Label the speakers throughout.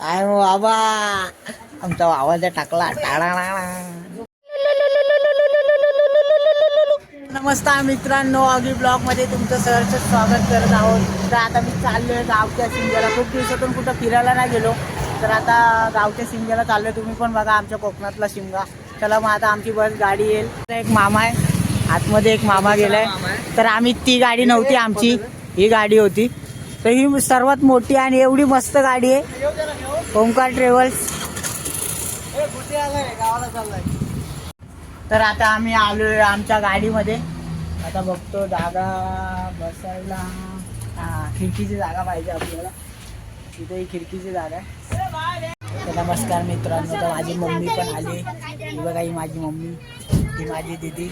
Speaker 1: काय बाबा आमचा आवाज टाकला. टाळा नमस्कार मित्रांनो अगदी ब्लॉगमध्ये तुमचं सहर्ष स्वागत करत आहोत. तर आता मी चाललोय गावच्या सिंग्याला खूप दिवसातून कुठं फिरायला नाही गेलो. तर आता गावच्या चाललो चाललोय. तुम्ही पण बघा आमच्या कोकणातला शिमगा चला मग आता आमची बस गाडी येईल. एक मामा आहे. आतमध्ये एक मामा गेलाय. तर आम्ही ती गाडी नव्हती आमची. ही गाडी होती. तर ही सर्वात मोठी आणि एवढी मस्त गाडी आहे. ओंकार ट्रेव्हल्स. तर आता आम्ही आलोय आमच्या गाडीमध्ये. आता बघतो जागा बसायला. हा खिडकीची जागा पाहिजे आपल्याला. तिथे ही खिडकीची जागा आहे. तर नमस्कार मित्रांनो तर माझी मम्मी पण आली. ही बघा ही माझी मम्मी. ही माझी दीदी.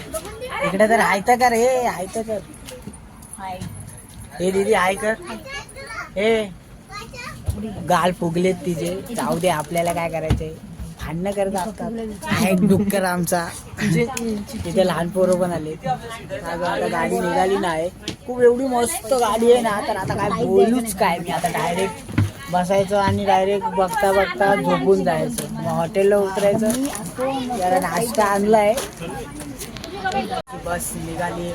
Speaker 1: इकडे तर हाय तर कर हे हाय. तर कर हाय हे दीदी हाय कर हे गाल फुगलेत तिचे. जाऊ दे आपल्याला काय करायचंय? भांडणं करत असतात. हा एक डुक्कर आमचा. म्हणजे तिथे लहान पोरं पण आले आता गाडी निघाली नाही. खूप एवढी मस्त गाडी आहे ना तर आता काय बोलूच काय मी. आता डायरेक्ट बसायचं आणि डायरेक्ट बघता बघता झोपून जायचं. मग हॉटेलला उतरायचं. जरा नाश्ता आणलाय. बस निघाली.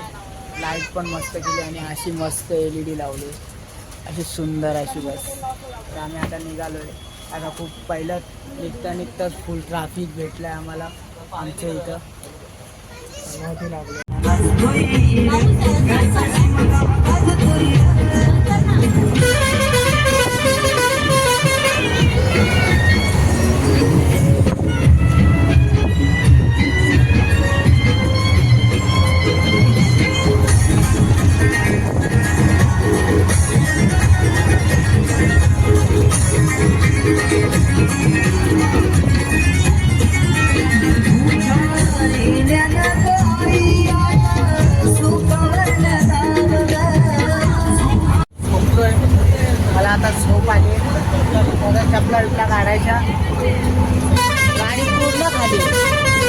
Speaker 1: लाइट पण मस्त केली आणि अशी मस्त एल ई डी लावली. अशी सुंदर अशी बस. तर आम्ही आता निघालोय. आता खूप पहिलं निघता निघताच फुल ट्राफिक भेटलं आहे आम्हाला आमच्या इथं. लागलं लागली. आता झोप आली. मला चपला विपला काढायच्या. गाडी पूर्ण खाली.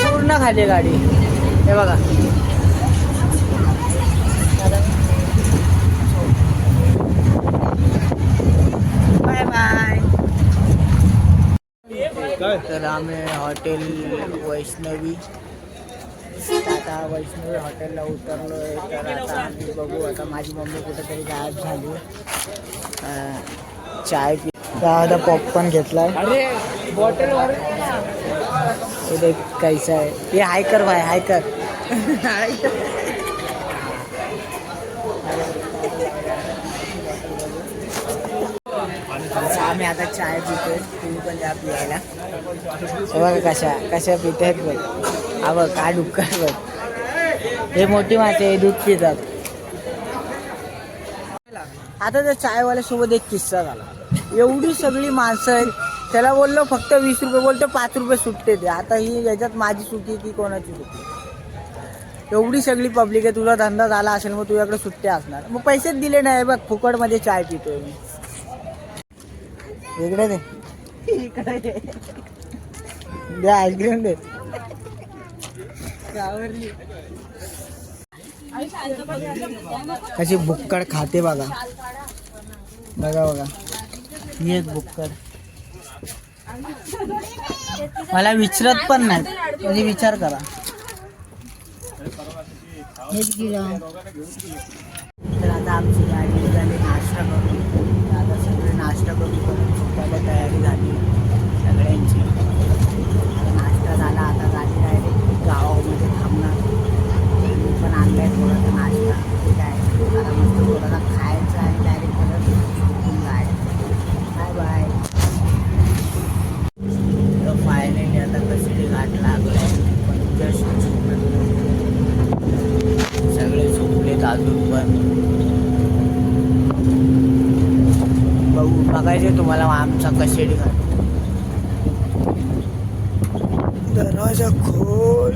Speaker 1: पूर्ण खाली गाडी. हे बघा. Bye bye. तर आम्ही हॉटेल वैष्णवी. आता वैष्णवी हॉटेलला उतरलो तर आता आम्ही बघू आता माझी मम्मी कुठेतरी गायब झाली. चाय पी आता पॉपकॉर्न घेतलाय. हे देख कैसा आहे. हे हाय कर भाई हाय कर आम्ही आता चाय पितोय तुम्ही पण जा पियायला. बघा कशा कशा पितायत बघ. हा बघ का डुक्कर बघ. हे मोठी मासे हे दूध पितात. आता त्या चायवाल्यासोबत एक किस्सा झाला. एवढी सगळी माणसं आहेत त्याला बोललो फक्त वीस रुपये बोलतो पाच रुपये सुटते ते आता ही याच्यात माझी सुट्टी की कोणाची सुट्टी एवढी सगळी पब्लिक आहे तुझा धंदा झाला असेल मग तुझ्याकडे सुट्ट्या असणार. मग पैसेच दिले नाही बघ फुकटमध्ये चाय पितोय मी. इकडे दे. इकडे दे आईस्क्रीम दे. कशी बुक्कड खाते बघा. बघा बघा. ही एक बुक्कड. मला विचारत पण नाही म्हणजे विचार करा. तर आता आमची गाडी निघाली नाश्ता करून. आता सगळे नाश्ता करून करून सुटायला तयारी झाली. सगळ्यांची. आता नाश्ता झाला आता गाडी डायरेक्ट गावामध्ये थांबणार. मी पण आणलाय थोडासा नाश्ता. ठीक आहे. आता मस्त थोडासा खायचा आहे डायरेक्ट परत. झोपून जायचं. बाय बाय तर फायनली आता कशी घाट लागलाय? पण जस्ट सगळे झोपलेत अजून पण बघू बघायचे तुम्हाला आमचा कशेडी घाट दरवाजा खोल.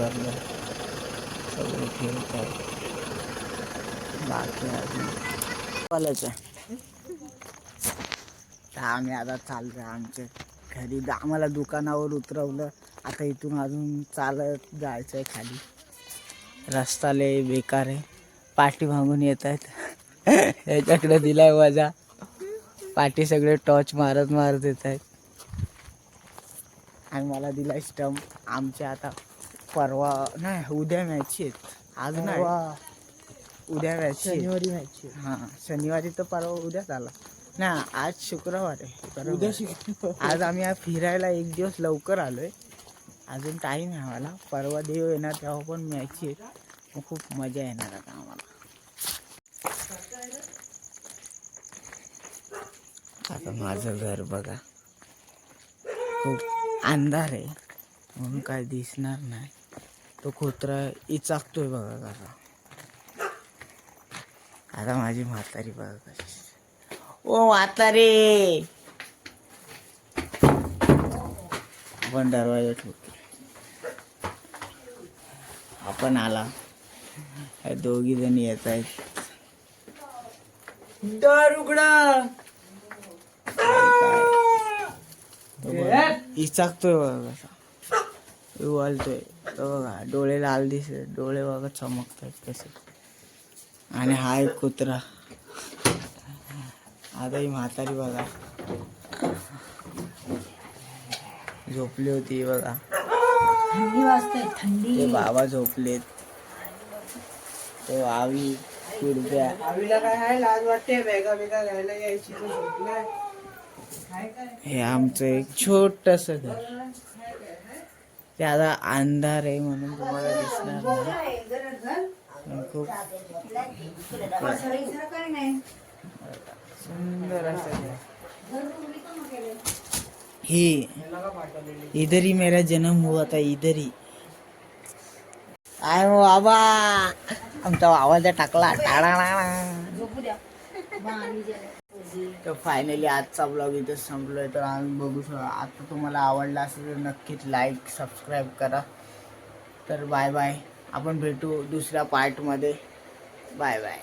Speaker 1: उतरलं सगळे फिरत आहे बाकी अजून? आम्ही आता चालतो आमच्या घरी. आम्हाला दुकानावर उतरवलं. आता इथून अजून चालत जायचं आहे खाली. रस्ता लय बेकार आहे. पाठी मागून येत आहेत. याच्याकडे दिलाय वजा. पाठी सगळे टॉर्च मारत मारत येत आहेत. आणि मला दिला स्टम्प आमच्या आता परवा नाही उद्या मॅच आहेत. आज नाही. उद्या मॅच शनिवारी मॅच हां शनिवारी तर परवा उद्याच आला ना आज शुक्रवार आहे. उद्या आज आम्ही आज फिरायला एक दिवस लवकर आलोय. अजून टाईम आहे आम्हाला. परवा देव येणार तेव्हा पण मॅच आहे मग खूप मजा येणार आता आम्हाला. आता माझं घर बघा. खूप अंधार आहे. म्हणून काय दिसणार नाही. तो कुत्रा इचाकतोय बघा कसा आता माझी म्हातारी बघा कशी. ओ म्हातारे! आपण दरवाजा ठोकतो आपण आला. दोघी जण येत आहेत. दर उघडा! इचाकतोय बघा कसा. उवालतोय तो बघा डोळे लाल दिसत डोळे बघा चमकत आहेत कसे. आणि हा एक कुत्रा. आता ही म्हातारी बघा. झोपली होती बघा.
Speaker 2: थंडी वाजते थंडी.
Speaker 1: ते बाबा झोपलेत. तो आवी कुडब्या
Speaker 2: आवीला काय आहे? लाज वाटते. बेगा बेगा घ्यायला यायची तो झोपलाय काय काय?
Speaker 1: हे आमचं एक छोटस घर. ते आता अंधार आहे म्हणून तुम्हाला दिसणार नाही. खूप सुंदर असं ही इधर ही मेरा जन्म हुआ था इधर. ही आय बाबा आमचा आवाज टाकला. टाळा तर फायनली आजचा ब्लॉग इथं संपलोय. तर आम्ही बघू शकतो आता तुम्हाला आवडला असेल तर नक्कीच लाईक सबस्क्राईब करा. तर बाय बाय आपण भेटू दुसऱ्या पार्टमध्ये बाय बाय